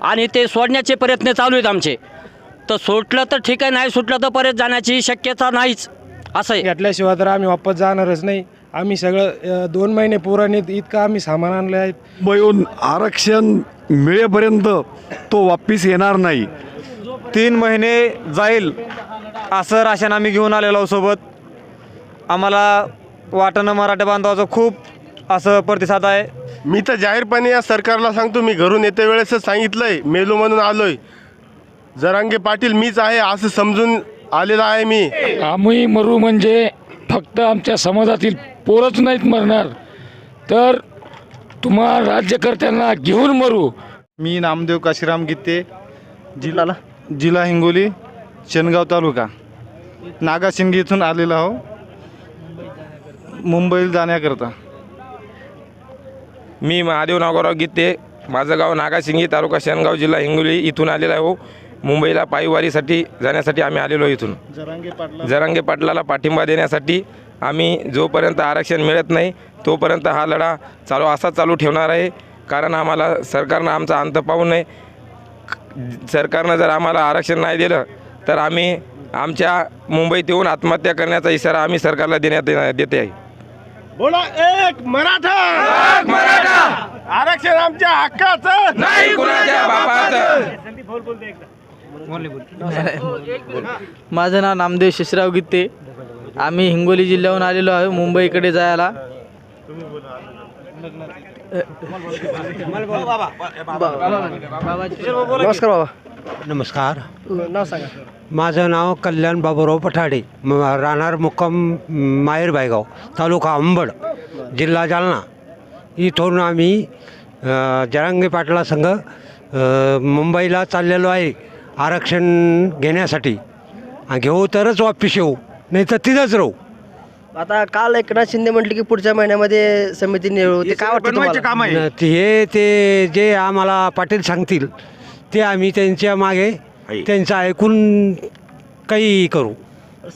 आणि ते सोडण्याचे प्रयत्न चालू आहेत आमचे. तर सुटलं तर ठीक आहे नाही सुटलं तर परत जाण्याची शक्यता नाहीच. असं आहे घेतल्याशिवाय तर आम्ही वापस जाणारच नाही. आम्ही सगळं अ, दोन महिने पुराणीत इतकं आम्ही सामान आणलं आहे. मुंबईहून आरक्षण मिळेपर्यंत तो वापिस येणार नाही. तीन महिने जाईल असं राशन आम्ही घेऊन आलेलो आहोत सोबत. आम्हाला वाटाणं मराठा बांधवाचं खूप असं प्रतिसाद आहे. मी तर जाहीरपणे या सरकारला सांगतो मी घरून येते वेळेसच सांगितलंय मेलो म्हणून आलोय. जरांगे पाटील मीच आहे असं समजून आलेला आहे मी. आम्ही मरू म्हणजे फक्त आमच्या समाजातील पोरच नाहीत मरणार. तर तुम्हा राज्यकर्त्यांना घेऊन मरू. मी नामदेव काशीराम गीते जिल्हा जिल्हा हिंगोली शेनगाव तालुका. नागाशिंगी इथून आलेलो आहो मुंबईला जाण्याकरता. मी महादेव नागोराव गीते. माझं गाव नागासिंगी तालुका शेनगाव जिल्हा हिंगोली इथून आलेला आहे हो. मुंबईला पायीवारीसाठी जाण्यासाठी आम्ही आलेलो इथून. जरांगे पाटला जरांगे पाटलाला पाठिंबा देण्यासाठी आम्ही जोपर्यंत आरक्षण मिळत नाही तोपर्यंत हा लढा चालू असा चालू ठेवणार आहे. कारण आम्हाला सरकारनं आमचा अंत पाहू नये. सरकारनं जर आम्हाला आरक्षण नाही दिलं तर आम्ही आमच्या मुंबईत येऊन आत्महत्या करण्याचा इशारा आम्ही सरकारला देण्यात देते आहे. बोला एक मराठा! आरक्षण आमच्या हक्काचं! नाही कुणाच्या बापाचं! माझं नाव नामदेव शिशराव गीते आम्ही हिंगोली जिल्ह्याहून आलेलो आहे मुंबईकडे जायला. नमस्कार बाबा. नमस्कार नाव सांगा. माझं नाव कल्याण बाबूराव पठाडे. म राहणार मुक्काम माहेर बायगाव तालुका अंबड जिल्हा जालना. इथून आम्ही जरांगे पाटला संघ मुंबईला चाललेलो आहे आरक्षण घेण्यासाठी. आ, घेऊ तरच वापिस येऊ नाही तर तिथंच राहू. आता काल एकनाथ शिंदे म्हटले की पुढच्या महिन्यामध्ये समिती निवडू. ते काय वाटतं ते- हे ते जे आम्हाला पाटील सांगतील ते आम्ही त्यांच्या मागे त्यांचं ऐकून काही करू.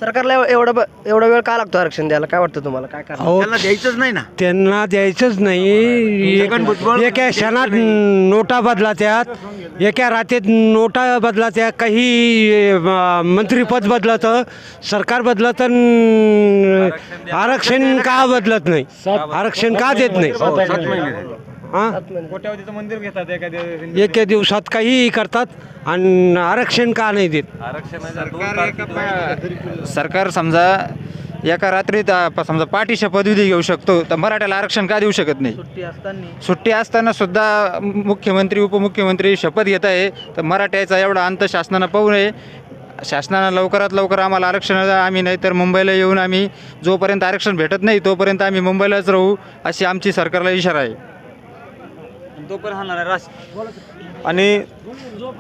सरकारला एव- एवढा ब- एवढा वेळ का लागतो आरक्षण द्यायला? काय वाटतं तुम्हाला? काय कारण अहो द्यायचंच नाही ना. त्यांना द्यायचंच नाही. एक- एका क्षणात नोटा बदलात्यात. एका रात्रीत नोटा बदलात्या काही अं, मंत्रीपद बदलतं सरकार बदलतं न आरक्षण का बदलत नाही? आरक्षण का देत नाही? हां? कोट्यावधीचं मंदिर घेतात एखाद्या एका दिवसात काहीही करतात आणि आरक्षण का नाही देत? सरकार समजा एका रात्रीत आ, प- समजा पाठीच्या पदवी घेऊ शकतो तर मराठ्याला आरक्षण का देऊ शकत नाही? सुट्टी असताना. सुट्टी असताना सुद्धा मुख्यमंत्री उपमुख्यमंत्री शपथ घेत आहे तर मराठ्याचा एवढा अंत शासनानं पाहू नये. शासनानं लवकरात लवकर आम्हाला आरक्षण आम्ही नाही तर मुंबईला येऊन आम्ही जोपर्यंत आरक्षण भेटत नाही तोपर्यंत आम्ही मुंबईलाच राहू अशी आमची सरकारला इशारा आहे. आणि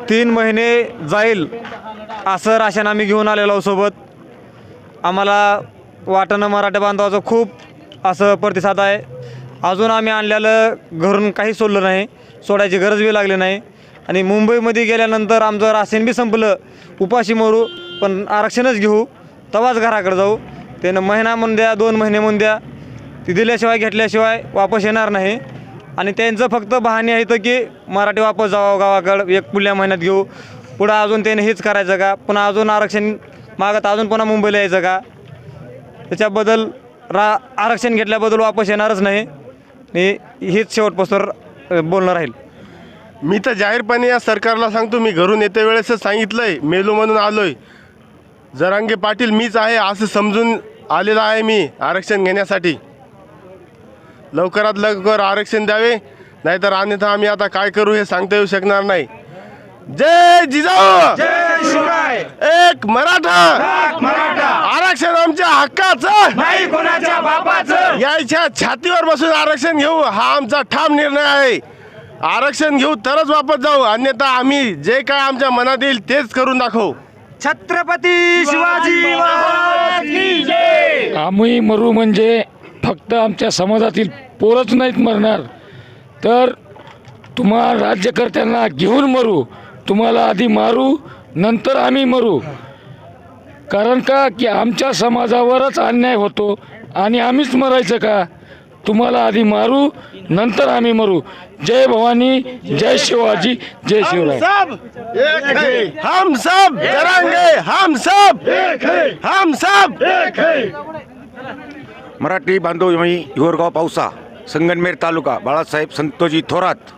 तीन महिने जाईल असं राशन आम्ही घेऊन आलेलो आहोत सोबत. आम्हाला वाटाणं मराठा बांधवाचं खूप असं प्रतिसाद आहे. अजून आम्ही आणलेलं घरून काही सोडलं नाही. सोडायची गरज बी लागली नाही. आणि मुंबईमध्ये गेल्यानंतर आमचं राशन बी संपलं. उपाशी मरू पण आरक्षणच घेऊ. तवाच घराकडे जाऊ. त्यानं महिना म्हणून द्या दोन महिने म्हणून द्या. ती दिल्याशिवाय घेतल्याशिवाय वापस येणार नाही. आणि त्यांचं फक्त बहाणे आहे की मराठी वापस जावं गावाकडं. एक पुढल्या महिन्यात घेऊ. पुढं अजून त्याने हेच करायचं का? पुन्हा अजून आरक्षण मागत अजून पुन्हा मुंबईला यायचं का? त्याच्याबद्दल रा आरक्षण घेतल्याबद्दल वापस येणारच नाही. आणि हेच शेवटपासून बोलणं राहील. मी तर जाहीरपणे या सरकारला सांगतो मी घरून येते वेळेसच आहे मेलू म्हणून आहे जरांगे पाटील मीच आहे असं समजून आलेला आहे मी आरक्षण घेण्यासाठी. लवकरात लवकर आरक्षण द्यावे. नाहीतर अन्यथा आम्ही आता काय करू हे सांगता येऊ शकणार नाही. जय जिजाऊ! एक मराठा! आरक्षण आमच्या हक्काचं! नाही कोणाच्या बापाचं! यायच्या छातीवर बसून आरक्षण घेऊ हा आमचा ठाम निर्णय आहे. आरक्षण घेऊ तरच वापस जाऊ. अन्यथा आम्ही जे काय आमच्या मनात येईल तेच करून दाखवू. छत्रपती शिवाजी आम्ही मरू म्हणजे फक्त आमच्या समाजातील पोरच नाहीत मरणार. तर तुम्हा राज्यकर्त्यांना घेऊन मरू. तुम्हाला आधी मारू नंतर आम्ही मरू. कारण का? की आमच्या समाजावरच अन्याय होतो आणि आम्हीच मरायचं का? तुम्हाला आधी मारू नंतर आम्ही मरू. जय भवानी जय शिवाजी जय शिवराय. हम सब हम सब हम सब मराठी बांधव मी हिवरगाव पावसा संगनमेर तालुका बाळासाहेब संतोजी थोरात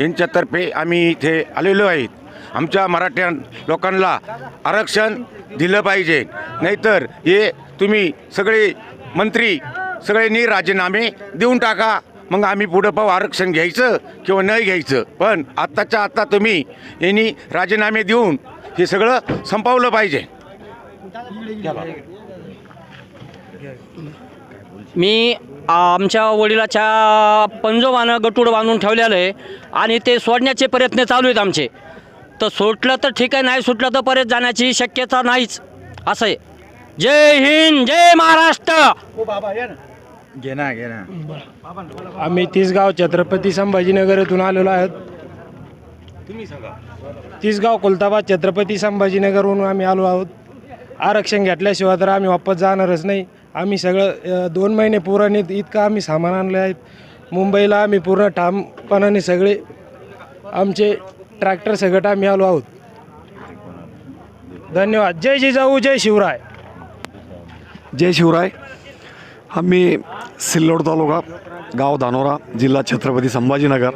यांच्यातर्फे आम्ही इथे आलेलो आहेत. आमच्या मराठ्या लोकांना आरक्षण दिलं पाहिजे. नाहीतर हे तुम्ही सगळे मंत्री सगळ्यांनी राजीनामे देऊन टाका. मग आम्ही पुढं पाहू आरक्षण घ्यायचं किंवा नाही घ्यायचं. पण आत्ताच्या आत्ता तुम्ही यांनी राजीनामे देऊन हे सगळं संपवलं पाहिजे. मी आमच्या वडिलाच्या पंजोबानं गटूड बांधून ठेवलेलं आहे आणि ते सोडण्याचे प्रयत्न चालू आहेत आमचे. तर सुटलं तर ठीक आहे नाही सुटलं तर परत जाण्याची शक्यता नाहीच. असं आहे. जय हिंद जय महाराष्ट्र! घे ना घे ना. आम्ही तिसगाव छत्रपती संभाजीनगर येथून आलेलो आहोत. तिसगाव कुलताबाद छत्रपती संभाजीनगरहून आम्ही आलो आहोत. आरक्षण घेतल्याशिवाय तर आम्ही वापस जाणारच नाही. आम्ही सगळं दोन महिने पुराने इतकं आम्ही सामान आणलं आहेत. मुंबईला आम्ही पूर्ण ठामपणाने सगळे आमचे ट्रॅक्टर सगट आम्ही आलो आहोत. धन्यवाद. जय जिजाऊ जय शिवराय. जय शिवराय. आम्ही सिल्लोड तालुका गाव धानोरा जिल्हा छत्रपती संभाजीनगर.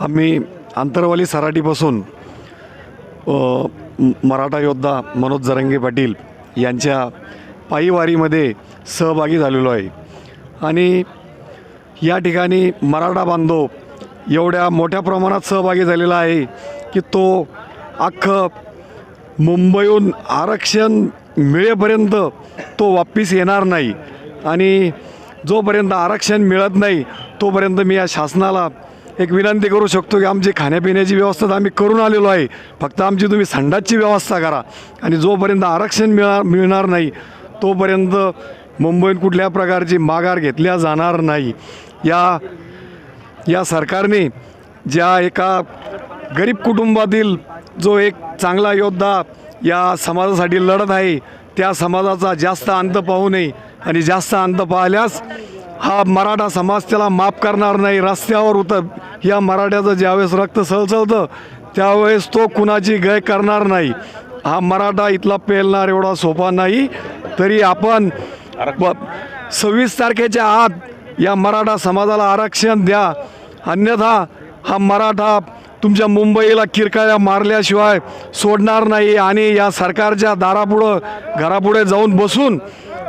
आम्ही आंतरवाली सराटीपासून मराठा योद्धा मनोज जरंगे पाटील यांच्या पायीवारीमध्ये सहभागी झालेलो आहे. आणि या ठिकाणी मराठा बांधव एवढ्या मोठ्या प्रमाणात सहभागी झालेला आहे की तो अख्खं मुंबईहून आरक्षण मिळेपर्यंत तो वापिस येणार नाही. आणि जोपर्यंत आरक्षण मिळत नाही तोपर्यंत मी या शासनाला एक विनंती करू शकतो की आमची खाण्यापिण्याची व्यवस्था तर आम्ही करून आलेलो आहे. फक्त आमची तुम्ही संडासची व्यवस्था करा. आणि जोपर्यंत आरक्षण मिळणार मिळणार नाही तोपर्यंत मुंबईत कुठल्या प्रकारची माघार घेतल्या जाणार नाही. या या सरकारने ज्या एका गरीब कुटुंबातील जो एक चांगला योद्धा या समाजासाठी लढत आहे त्या समाजाचा जास्त अंत पाहू नये आणि जास्त अंत पाहिल्यास हा मराठा समाज त्याला माफ करणार नाही. रस्त्यावर उतर या मराठ्याचं ज्यावेळेस रक्त सळसळतं त्यावेळेस तो कुणाची गय करणार नाही. हा मराठा इथला पेलणार एवढा सोपा नाही. तरी आपण सव्वीस तारखेच्या आत या मराठा समाजाला आरक्षण द्या. अन्यथा हा मराठा तुमच्या मुंबईला किरकाळ्या मारल्याशिवाय सोडणार नाही आणि या सरकारच्या दारापुढं घरापुढे जाऊन बसून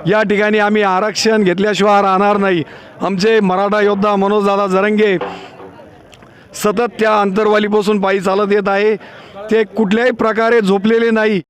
या ठिकाणी आम्ही आरक्षण घेतल्याशिवाय राहणार नाही. आमचे मराठा योद्धा मनोजदादा जरंगे सतत त्या अंतरवालीपासून पायी चालत येत आहे. ते कुठल्याही प्रकारे झोपलेले नाही.